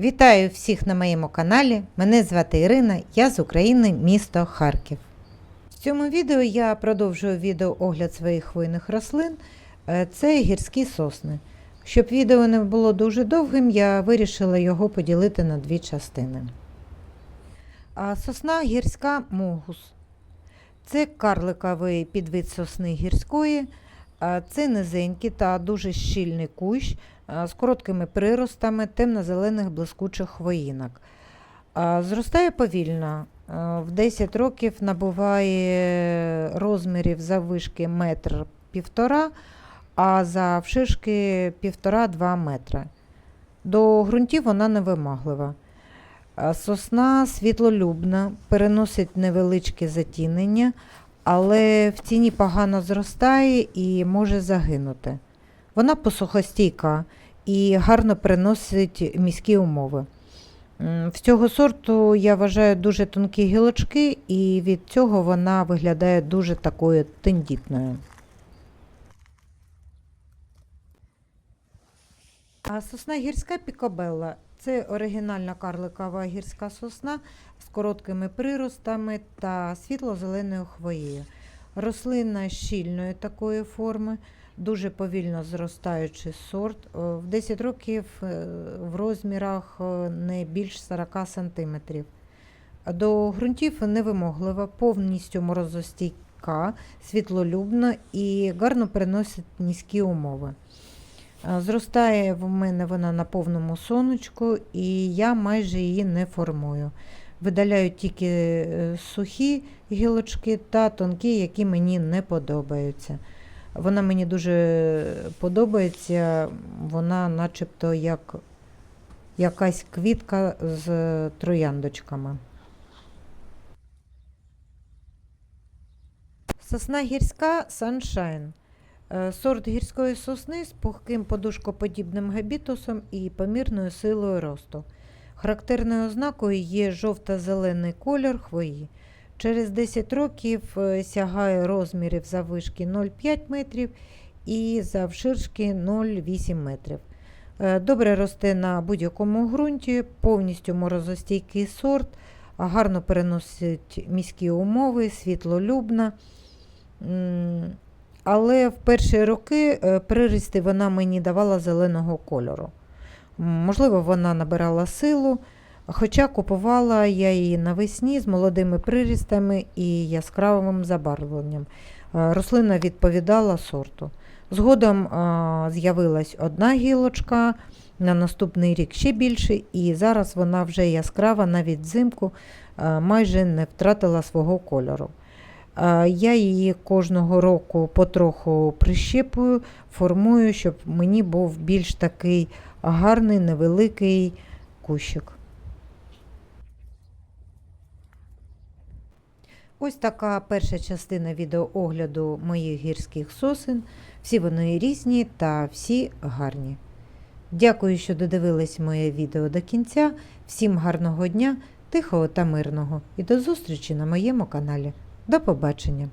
Вітаю всіх на моєму каналі. Мене звати Ірина, я з України, місто Харків. В цьому відео я продовжую відеоогляд своїх хвойних рослин. Е, Це гірські сосни. Щоб відео не було дуже довгим, я вирішила його поділити на дві частини. Сосна гірська могус. Це карликовий підвид сосни гірської. Це низенький та дуже щільний кущ з короткими приростами темно-зелених блискучих хвоїнок. Зростає повільно. В 10 років набуває розмірів заввишки метр півтора, а завширшки півтора-два метри. До ґрунтів вона невимаглива. Сосна світлолюбна, переносить невеличке затінення, але в тіні погано зростає і може загинути. Вона посухостійка і гарно переносить міські умови. В цього сорту я вважаю дуже тонкі гілочки, і від цього вона виглядає дуже такою тендітною. А сосна гірська пікобелла це оригінальна карликова гірська сосна з короткими приростами та світло-зеленою хвоєю. Рослина щільної такої форми, дуже повільно зростаючий сорт. Е, В 10 років е, в розмірах е, не більш 40 см. До ґрунтів невимоглива, повністю морозостійка, світлолюбна і гарно переносить низькі умови. Зростає в мене вона на повному сонечку, і я майже її не формую. Видаляю тільки сухі гілочки та тонкі, які мені не подобаються. Вона мені дуже подобається, вона начебто як якась квітка з трояндочками. Сосна гірська Sunshine. Е, Сорт гірської сосни з пухким подушкоподібним габітусом і помірною силою росту. Характерною ознакою є жовто-зелений колір хвої. Через 10 років е, сягає розмірів заввишки 0,5 метрів і завширшки 0,8 метрів. Е, Добре росте на будь-якому ґрунті, повністю морозостійкий сорт, гарно переносить міські умови, світлолюбна. Але в перші роки е, прирісти вона мені давала зеленого кольору. Можливо, вона набирала силу, хоча купувала я її навесні з молодими прирістами і яскравим забарвленням. Е, Рослина відповідала сорту. Згодом е, з'явилась одна гілочка, на наступний рік ще більше, і зараз вона вже яскрава, навіть взимку е, майже не втратила свого кольору. Я її кожного року потроху прищепую, формую, щоб мені був більш такий гарний, невеликий кущик. Ось така перша частина відеоогляду моїх гірських сосен. Всі вони різні та всі гарні. Дякую, що додивились моє відео до кінця. Всім гарного дня, тихого та мирного і до зустрічі на моєму каналі. До побачення!